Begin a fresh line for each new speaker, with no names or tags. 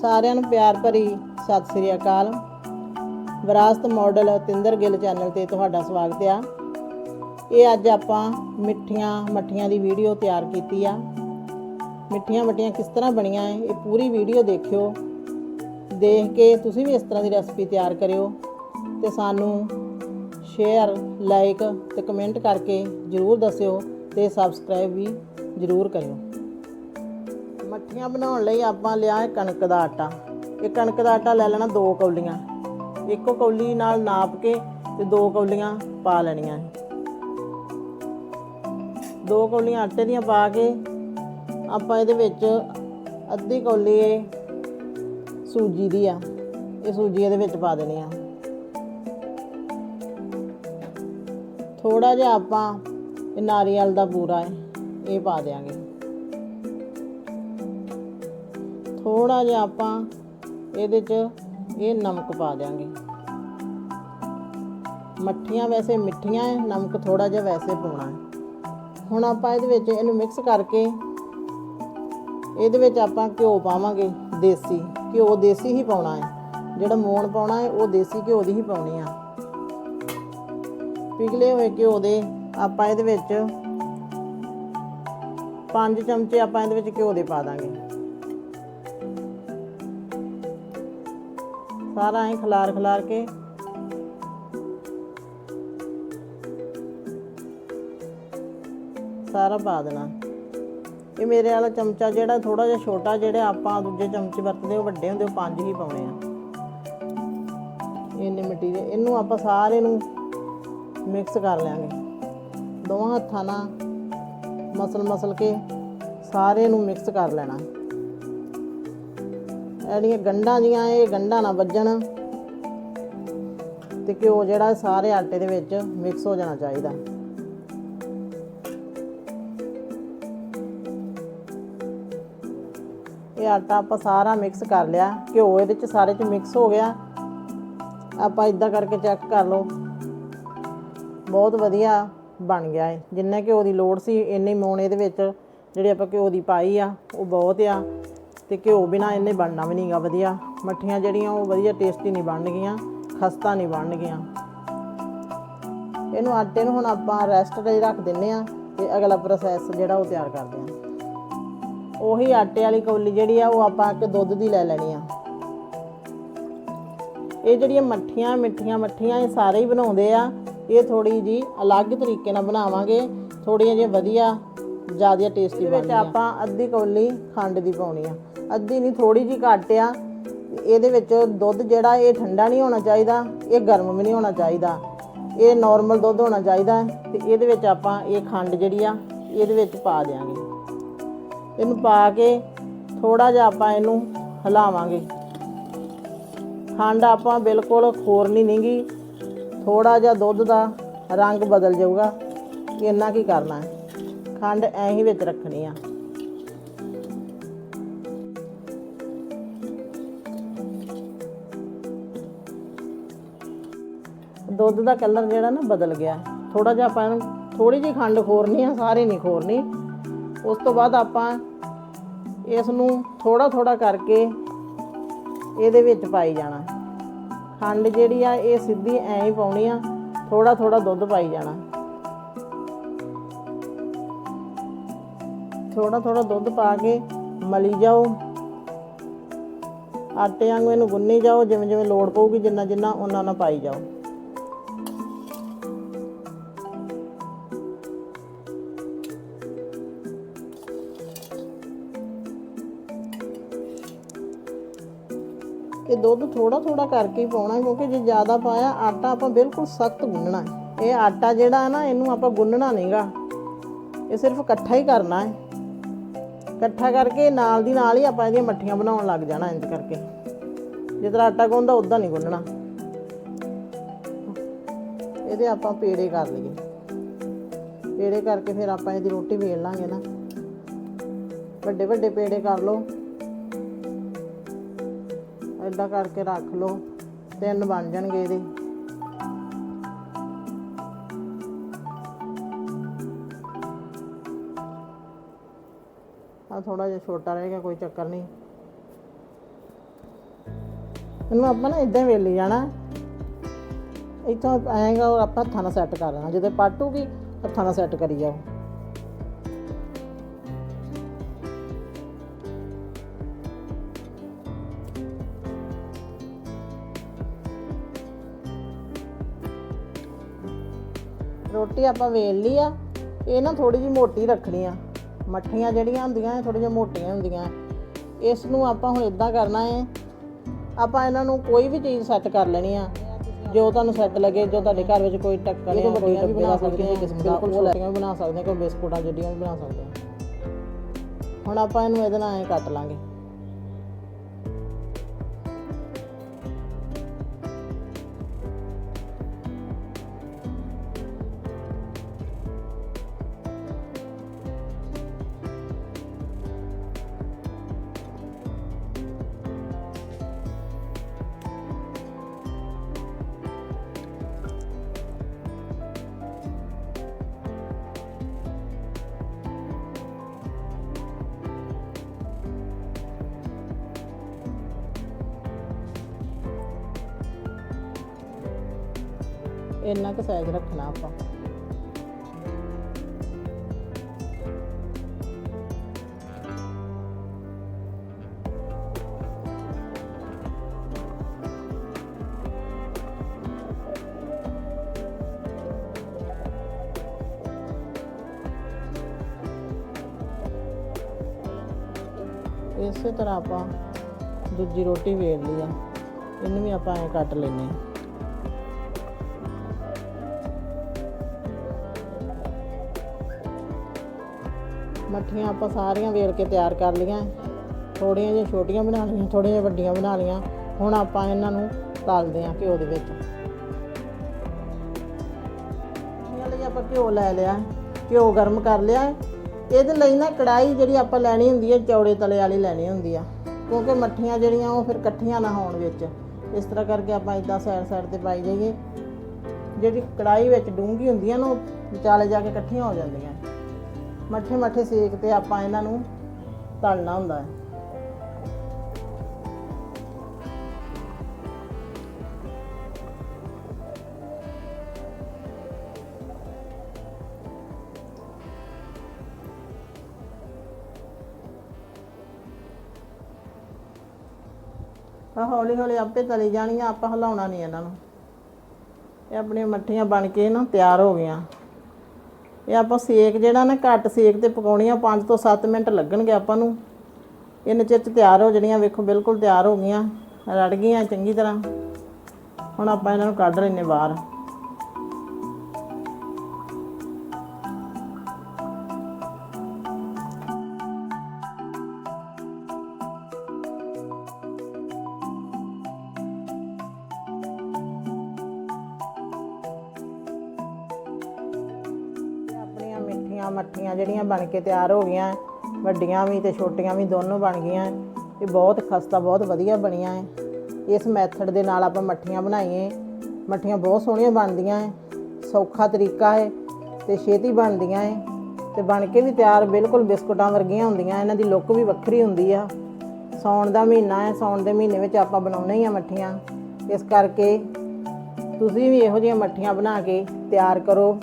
ਸਾਰਿਆਂ ਨੂੰ ਪਿਆਰ ਭਰੀ ਸਤਿ ਸ੍ਰੀ ਅਕਾਲ। ਵਿਰਾਸਤ ਮਾਡਲ ਤਿੰਦਰ ਗਿੱਲ ਚੈਨਲ ਤੇ ਤੁਹਾਡਾ ਸਵਾਗਤ ਆ। ਇਹ ਅੱਜ ਆਪਾਂ ਮਿੱਠੀਆਂ ਮੱਠੀਆਂ ਦੀ ਵੀਡੀਓ ਤਿਆਰ ਕੀਤੀ ਆ। ਮਿੱਠੀਆਂ ਮੱਠੀਆਂ ਕਿਸ ਤਰ੍ਹਾਂ ਬਣੀਆਂ ਹੈ ਇਹ ਪੂਰੀ ਵੀਡੀਓ ਦੇਖਿਓ। ਦੇਖ ਕੇ ਤੁਸੀਂ ਵੀ ਇਸ ਤਰ੍ਹਾਂ ਦੀ ਰੈਸਪੀ ਤਿਆਰ ਕਰਿਓ ਤੇ ਸਾਨੂੰ ਸ਼ੇਅਰ, ਲਾਈਕ ਤੇ ਕਮੈਂਟ ਕਰਕੇ ਜਰੂਰ ਦੱਸਿਓ ਤੇ ਸਬਸਕ੍ਰਾਈਬ ਵੀ ਜਰੂਰ ਕਰਿਓ। ਮੱਠੀਆਂ ਬਣਾਉਣ ਲਈ ਆਪਾਂ ਲਿਆ ਕਣਕ ਦਾ ਆਟਾ। ਇਹ ਕਣਕ ਦਾ ਆਟਾ ਲੈ ਲੈਣਾ ਦੋ ਕੌਲੀਆਂ। ਇੱਕੋ ਕੌਲੀ ਨਾਲ ਨਾਪ ਕੇ ਤੇ ਦੋ ਕੌਲੀਆਂ ਪਾ ਲੈਣੀਆਂ ਦੋ ਕੌਲੀਆਂ ਆਟੇ ਦੀਆਂ ਪਾ ਕੇ ਆਪਾਂ ਇਹਦੇ ਵਿੱਚ ਅੱਧੀ ਕੌਲੀ ਇਹ ਸੂਜੀ ਦੀ ਆ, ਇਹ ਸੂਜੀ ਇਹਦੇ ਵਿੱਚ ਪਾ ਦੇਣੀ ਆ। ਥੋੜਾ ਜਿਹਾ ਆਪਾਂ ਇਹ ਨਾਰੀਅਲ ਦਾ ਪੂਰਾ ਹੈ ਇਹ ਪਾ ਦੇਾਂਗੇ ਥੋੜਾ ਜਿਹਾ ਆਪਾਂ ਇਹਦੇ 'ਚ ਇਹ ਨਮਕ ਪਾ ਦਿਆਂਗੇ। ਮੱਠੀਆਂ ਵੈਸੇ ਮਿੱਠੀਆਂ ਹੈ ਨਮਕ ਥੋੜਾ ਜਿਹਾ ਵੈਸੇ ਪਾਉਣਾ ਹੈ ਹੁਣ ਆਪਾਂ ਇਹਦੇ ਵਿੱਚ ਇਹਨੂੰ ਮਿਕਸ ਕਰਕੇ ਇਹਦੇ ਵਿੱਚ ਆਪਾਂ ਘਿਓ ਪਾਵਾਂਗੇ, ਦੇਸੀ। ਘਿਓ ਦੇਸੀ ਹੀ ਪਾਉਣਾ ਹੈ ਜਿਹੜਾ ਮੋਣ ਪਾਉਣਾ ਹੈ ਉਹ ਦੇਸੀ ਘਿਓ ਦੀ ਹੀ ਪਾਉਣੀ ਆ। ਪਿਘਲੇ ਹੋਏ ਘਿਓ ਦੇ ਆਪਾਂ ਇਹਦੇ ਵਿੱਚ ਪੰਜ ਚਮਚੇ ਆਪਾਂ ਇਹਦੇ ਵਿੱਚ ਘਿਓ ਦੇ ਪਾ ਦਾਂਗੇ। ਸਾਰਾ ਐ ਖਲਾਰ ਖਲਾਰ ਕੇ। ਸਾਰਾ ਪਾ ਦੇਣਾ। ਇਹ ਮੇਰੇ ਵਾਲਾ ਚਮਚਾ ਜਿਹੜਾ ਥੋੜਾ ਜਿਹਾ ਛੋਟਾ ਜਿਹੜੇ ਆਪਾਂ ਦੂਜੇ ਚਮਚੇ ਵਰਤਦੇ, ਉਹ ਵੱਡੇ ਹੁੰਦੇ, ਉਹ ਪੰਜ ਹੀ ਪਾਉਣੇ ਆ। ਇਹਨੇ ਮਟੀਰੀਅਲ ਇਹਨੂੰ ਆਪਾਂ ਸਾਰੇ ਨੂੰ ਮਿਕਸ ਕਰ ਲਾਂਗੇ ਦੋਵਾਂ ਹੱਥਾਂ ਨਾਲ ਮਸਲ ਮਸਲ ਕੇ ਸਾਰੇ ਨੂੰ ਮਿਕਸ ਕਰ ਲੈਣਾ। ਇਹਦੀਆਂ ਗੰਢਾਂ ਜੀਆਂ, ਇਹ ਗੰਢਾਂ ਨਾ ਵੱਜਣ ਤੇ ਘਿਓ ਜਿਹੜਾ ਸਾਰੇ ਆਟੇ ਦੇ ਵਿੱਚ ਮਿਕਸ ਹੋ ਜਾਣਾ ਚਾਹੀਦਾ। ਇਹ ਆਟਾ ਆਪਾਂ ਸਾਰਾ ਮਿਕਸ ਕਰ ਲਿਆ। ਘਿਓ ਇਹਦੇ ਚ ਸਾਰੇ ਚ ਮਿਕਸ ਹੋ ਗਿਆ। ਆਪਾਂ ਇਦਾਂ ਕਰਕੇ ਚੈੱਕ ਕਰ ਲਓ। ਬਹੁਤ ਵਧੀਆ। ਬਣ ਗਿਆ ਹੈ ਜਿੰਨਾ ਘਿਓ ਦੀ ਲੋੜ ਸੀ, ਇੰਨੇ ਮੋਣ ਇਹਦੇ ਵਿੱਚ ਜਿਹੜੀ ਆਪਾਂ ਘਿਓ ਦੀ ਪਾਈ ਆ, ਉਹ ਬਹੁਤ ਆ। ਤੇ ਘਿਓ ਬਿਨਾ ਇਹਨੇ ਬਣਨਾ ਵੀ ਨਹੀਂਗਾ ਵਧੀਆ। ਮੱਠੀਆਂ ਜਿਹੜੀਆਂ, ਉਹ ਵਧੀਆ ਟੇਸਟੀ ਨਹੀਂ ਬਣਨਗੀਆਂ, ਖਸਤਾ ਨਹੀਂ ਬਣਨਗੀਆਂ। ਇਹਨੂੰ ਆਟੇ ਨੂੰ ਹੁਣ ਆਪਾਂ ਰੈਸਟ ਤੇ ਰੱਖ ਦਿੰਨੇ ਆ ਤੇ ਅਗਲਾ ਪ੍ਰੋਸੈਸ ਜਿਹੜਾ ਉਹ ਤਿਆਰ ਕਰਦੇ ਆ। ਉਹੀ ਆਟੇ ਵਾਲੀ ਕੌਲੀ ਜਿਹੜੀ ਆ, ਉਹ ਆਪਾਂ ਇੱਕ ਦੁੱਧ ਦੀ ਲੈ ਲੈਣੀ ਆ। ਇਹ ਜਿਹੜੀਆਂ ਮੱਠੀਆਂ, ਮਿੱਠੀਆਂ ਮੱਠੀਆਂ, ਇਹ ਸਾਰੇ ਹੀ ਬਣਾਉਂਦੇ ਆ। ਇਹ ਥੋੜੀ ਜੀ ਅਲੱਗ ਤਰੀਕੇ ਨਾਲ ਬਣਾਵਾਂਗੇ। ਥੋੜੀਆਂ ਜਿਹੀਆਂ ਵਧੀਆ ਜ਼ਿਆਦਾ ਟੇਸਟੀ ਬਣਦੀਆਂ। ਆਪਾਂ ਅੱਧੀ ਕੌਲੀ ਖੰਡ ਦੀ ਪਾਉਣੀ ਆ। ਅੱਧੀ ਨਹੀਂ ਥੋੜੀ ਜੀ ਘੱਟ ਆ। ਇਹਦੇ ਵਿੱਚ ਦੁੱਧ ਜਿਹੜਾ ਇਹ ਠੰਡਾ ਨਹੀਂ ਹੋਣਾ ਚਾਹੀਦਾ ਇਹ ਗਰਮ ਵੀ ਨਹੀਂ ਹੋਣਾ ਚਾਹੀਦਾ। ਇਹ ਨਾਰਮਲ ਦੁੱਧ ਹੋਣਾ ਚਾਹੀਦਾ ਤੇ ਇਹਦੇ ਵਿੱਚ ਆਪਾਂ ਇਹ ਖੰਡ ਜਿਹੜੀ ਆ ਇਹਦੇ ਵਿੱਚ ਪਾ ਦਿਆਂਗੇ। ਇਹਨੂੰ ਪਾ ਕੇ ਥੋੜਾ ਜਿਹਾ ਆਪਾਂ ਇਹਨੂੰ ਹਿਲਾਵਾਂਗੇ। ਖੰਡ ਆਪਾਂ ਬਿਲਕੁਲ ਖੋਰਨੀ ਨਹੀਂਗੀ ਥੋੜਾ ਜਿਹਾ ਦੁੱਧ ਦਾ ਰੰਗ ਬਦਲ ਜਾਊਗਾ ਇੰਨਾ ਕੀ ਕਰਨਾ ਹੈ। ਖੰਡ ਐਂ ਹੀ ਵਿੱਚ ਰੱਖਣੀ ਆ। ਦੁੱਧ ਦਾ ਕਲਰ ਜਿਹੜਾ ਨਾ ਬਦਲ ਗਿਆ। ਥੋੜਾ ਜਿਹਾ ਆਪਾਂ ਇਹਨੂੰ ਥੋੜੀ ਜਿਹੀ ਖੰਡ ਖੋਰਨੀ ਆ, ਸਾਰੇ ਨਹੀਂ ਖੋਰਨੀ। ਉਸ ਤੋਂ ਬਾਅਦ ਆਪਾਂ ਇਸ ਨੂੰ ਥੋੜਾ ਥੋੜਾ ਕਰਕੇ ਇਹਦੇ ਵਿੱਚ ਪਾਈ ਜਾਣਾ। ਖੰਡ ਜਿਹੜੀ ਆ, ਇਹ ਸਿੱਧੀ ਐਂ ਹੀ ਪਾਉਣੀ ਆ। ਥੋੜਾ ਥੋੜਾ ਦੁੱਧ ਪਾਈ ਜਾਣਾ। ਥੋੜਾ ਥੋੜਾ ਦੁੱਧ ਪਾ ਕੇ ਮਲੀ ਜਾਓ। ਆਟੇ ਵਾਂਗੂ ਇਹਨੂੰ ਗੁੰਨੀ ਜਾਓ ਜਿਵੇਂ ਜਿਵੇਂ ਲੋੜ ਪਊਗੀ ਜਿੰਨਾ ਜਿੰਨਾ ਉਹਨਾਂ ਉਹਨਾਂ ਪਾਈ ਜਾਓ। ਦੁੱਧ ਥੋੜਾ ਥੋੜਾ ਕਰਕੇ ਹੀ ਪਾਉਣਾ ਕਿਉਂਕਿ ਜੇ ਜ਼ਿਆਦਾ ਪਾਇਆ, ਆਟਾ ਆਪਾਂ ਬਿਲਕੁਲ ਸਖਤ ਗੁੰਨਣਾ ਹੈ। ਇਹ ਆਟਾ ਜਿਹੜਾ ਹੈ ਨਾ, ਇਹਨੂੰ ਆਪਾਂ ਗੁੰਨਣਾ ਨਹੀਂਗਾ। ਇਹ ਸਿਰਫ ਇਕੱਠਾ ਹੀ ਕਰਨਾ ਹੈ। ਇਕੱਠਾ ਕਰਕੇ ਨਾਲ ਦੀ ਨਾਲ ਹੀ ਆਪਾਂ ਇਹਦੀਆਂ ਮੱਠੀਆਂ ਬਣਾਉਣ ਲੱਗ ਜਾਣਾ ਇੰਜ ਕਰਕੇ। ਜਿਸ ਤਰ੍ਹਾਂ ਆਟਾ ਗੁੰਨਦਾ, ਉਦਾਂ ਨਹੀਂ ਗੁੰਨਣਾ। ਇਹਦੇ ਆਪਾਂ ਪੇੜੇ ਕਰ ਲਈਏ। ਪੇੜੇ ਕਰਕੇ ਫਿਰ ਆਪਾਂ ਇਹਦੀ ਰੋਟੀ ਵੇਲ ਲਾਂਗੇ ਨਾ। ਵੱਡੇ ਵੱਡੇ ਪੇੜੇ ਕਰ ਲਓ। ਏਦਾਂ ਕਰਕੇ ਰੱਖ ਲਓ, ਤਿੰਨ ਬਣ ਜਾਣਗੇ ਇਹਦੇ। ਆ ਥੋੜਾ ਜਿਹਾ ਛੋਟਾ ਰਹੇਗਾ ਕੋਈ ਚੱਕਰ ਨਹੀਂ। ਇਹਨੂੰ ਆਪਾਂ ਨਾ ਇਦਾਂ ਵੇਲੀ ਜਾਣਾ। ਇੱਥੋਂ ਆਏਗਾ ਔਰ ਆਪਾਂ ਹੱਥਾਂ ਨਾਲ ਸੈੱਟ ਕਰ ਲੈਣਾ। ਜਦੋਂ ਪਾਟੂਗੀ ਹੱਥਾਂ ਨਾਲ ਸੈੱਟ ਕਰੀ ਜਾਓ। ਰੋਟੀ ਆਪਾਂ ਵੇਲ ਲਈ ਆ ਇਹ ਨਾ ਥੋੜੀ ਜਿਹੀ ਮੋਟੀ ਰੱਖਣੀ ਆ। ਮੱਠੀਆਂ ਜਿਹੜੀਆਂ ਹੁੰਦੀਆਂ ਇਹ ਥੋੜੀ ਜਿਹੀਆਂ ਮੋਟੀਆਂ ਹੁੰਦੀਆਂ। ਇਸ ਨੂੰ ਆਪਾਂ ਹੁਣ ਇਦਾਂ ਕਰਨਾ ਹੈ ਆਪਾਂ ਇਹਨਾਂ ਨੂੰ ਕੋਈ ਵੀ ਚੀਜ਼ ਸੈੱਟ ਕਰ ਲੈਣੀ ਆ। ਜੋ ਤੁਹਾਨੂੰ ਸੈੱਟ ਲੱਗੇ ਜੋ ਤੁਹਾਡੇ ਘਰ ਵਿੱਚ ਕੋਈ ਟੱਕਰ ਜਾਂ ਕੋਈ ਡੱਬੇ ਬਣਾ ਸਕਦੇ ਆ ਕਿਸੇ ਬਿਲਕੁਲ ਛੋਟੀਆਂ ਵੀ ਬਣਾ ਸਕਦੇ ਆ ਕੋਈ ਬਿਸਕੁਟਾਂ ਜਿਹੜੀਆਂ ਵੀ ਬਣਾ ਸਕਦੇ ਆ। ਹੁਣ ਆਪਾਂ ਇਹਨੂੰ ਇਹਦੇ ਨਾਲ ਐ ਕੱਟ ਲਾਂਗੇ। ਇੰਨਾ ਕੁ ਸਾਈਜ਼ ਰੱਖਣਾ ਆਪਾਂ। ਇਸੇ ਤਰ੍ਹਾਂ ਆਪਾਂ ਦੂਜੀ ਰੋਟੀ ਵੇਲ ਲਈ ਆ। ਇਹਨੂੰ ਵੀ ਆਪਾਂ ਐ ਕੱਟ ਲੈਨੇ ਆ। ਮੱਠੀਆਂ ਆਪਾਂ ਸਾਰੀਆਂ ਵੇਲ ਕੇ ਤਿਆਰ ਕਰ ਲਈਆਂ। ਥੋੜੀਆਂ ਜਿਹੀਆਂ ਛੋਟੀਆਂ ਬਣਾ ਲਈਆਂ ਥੋੜੀਆਂ ਜਿਹੀਆਂ ਵੱਡੀਆਂ ਬਣਾ ਲਈਆਂ। ਹੁਣ ਆਪਾਂ ਇਹਨਾਂ ਨੂੰ ਤਲਦੇ ਆਂ ਘਿਓ ਦੇ ਵਿੱਚ। ਇਹਨਾਂ ਲਈ ਆਪਾਂ ਘਿਓ ਲੈ ਲਿਆ, ਘਿਓ ਗਰਮ ਕਰ ਲਿਆ। ਇਹਦੇ ਲਈ ਨਾ ਕੜਾਈ ਜਿਹੜੀ ਆਪਾਂ ਲੈਣੀ ਹੁੰਦੀ ਹੈ ਚੌੜੇ ਤਲੇ ਵਾਲੀ ਲੈਣੀ ਹੁੰਦੀ ਆ। ਕਿਉਂਕਿ ਮੱਠੀਆਂ ਜਿਹੜੀਆਂ ਉਹ ਫਿਰ ਇਕੱਠੀਆਂ ਨਾ ਹੋਣ ਵਿੱਚ। ਇਸ ਤਰ੍ਹਾਂ ਕਰਕੇ ਆਪਾਂ ਇਦਾਂ ਸਾਈਡ ਸਾਈਡ ਤੇ ਪਾਈ ਜਾਈਏ। ਜਿਹੜੀ ਕੜਾਈ ਵਿੱਚ ਡੂੰਗੀ ਹੁੰਦੀ ਆ ਨਾ, ਉਹ ਵਿਚਾਲੇ ਜਾ ਕੇ ਇਕੱਠੀਆਂ ਹੋ ਜਾਂਦੀਆਂ। ਮੱਠੇ ਮੱਠੇ ਸੇਕ ਤੇ ਆਪਾਂ ਇਹਨਾਂ ਨੂੰ ਤਲਣਾ ਹੁੰਦਾ ਹੈ। ਆ ਹੌਲੀ ਹੌਲੀ ਆਪੇ ਤਲੀ ਜਾਣੀਆਂ, ਆਪਾਂ ਹਿਲਾਉਣਾ ਨਹੀਂ ਇਹਨਾਂ ਨੂੰ। ਇਹ ਆਪਣੀਆਂ ਮੱਠੀਆਂ ਬਣ ਕੇ ਨਾ ਤਿਆਰ ਹੋ ਗਈਆਂ। ਇਹ ਆਪਾਂ ਸੇਕ ਜਿਹੜਾ ਨਾ, ਘੱਟ ਸੇਕ ਤੇ ਪਕਾਉਣੀਆਂ 5 ਤੋਂ 7 ਮਿੰਟ ਲੱਗਣਗੇ ਆਪਾਂ ਨੂੰ। ਇਹਨੇ ਚਿਰ 'ਚ ਤਿਆਰ ਹੋ ਜਿਹੜੀਆਂ ਵੇਖੋ ਬਿਲਕੁਲ ਤਿਆਰ ਹੋ ਗਈਆਂ, ਰੜ ਗਈਆਂ ਚੰਗੀ ਤਰ੍ਹਾਂ। ਹੁਣ ਆਪਾਂ ਇਹਨਾਂ ਨੂੰ ਕੱਢ ਲੈਨੇ ਬਾਹਰ। ਮੱਠੀਆਂ ਜਿਹੜੀਆਂ ਬਣ ਕੇ ਤਿਆਰ ਹੋ ਗਈਆਂ, ਵੱਡੀਆਂ ਵੀ ਤੇ ਛੋਟੀਆਂ ਵੀ ਦੋਨੋਂ ਬਣ ਗਈਆਂ। ਇਹ ਬਹੁਤ ਖਸਤਾ, ਬਹੁਤ ਵਧੀਆ ਬਣੀਆਂ ਹੈ ਇਸ ਮੈਥਡ ਦੇ ਨਾਲ ਆਪਾਂ ਮੱਠੀਆਂ ਬਣਾਈਏ ਮੱਠੀਆਂ ਬਹੁਤ ਸੋਹਣੀਆਂ ਬਣਦੀਆਂ ਹੈ ਸੌਖਾ ਤਰੀਕਾ ਹੈ ਤੇ ਛੇਤੀ ਬਣਦੀਆਂ ਹੈ ਤੇ ਬਣ ਕੇ ਵੀ ਤਿਆਰ ਬਿਲਕੁਲ ਬਿਸਕੁਟਾਂ ਵਰਗੀਆਂ ਹੁੰਦੀਆਂ, ਇਹਨਾਂ ਦੀ ਲੁੱਕ ਵੀ ਵੱਖਰੀ ਹੁੰਦੀ ਆ। ਸੌਣ ਦਾ ਮਹੀਨਾ ਹੈ ਸੌਣ ਦੇ ਮਹੀਨੇ ਵਿੱਚ ਆਪਾਂ ਬਣਾਉਣਾ ਹੀ ਆ ਮੱਠੀਆਂ। ਇਸ ਕਰਕੇ ਤੁਸੀਂ ਵੀ ਇਹੋ ਜਿਹੀਆਂ ਮੱਠੀਆਂ ਬਣਾ ਕੇ ਤਿਆਰ ਕਰੋ।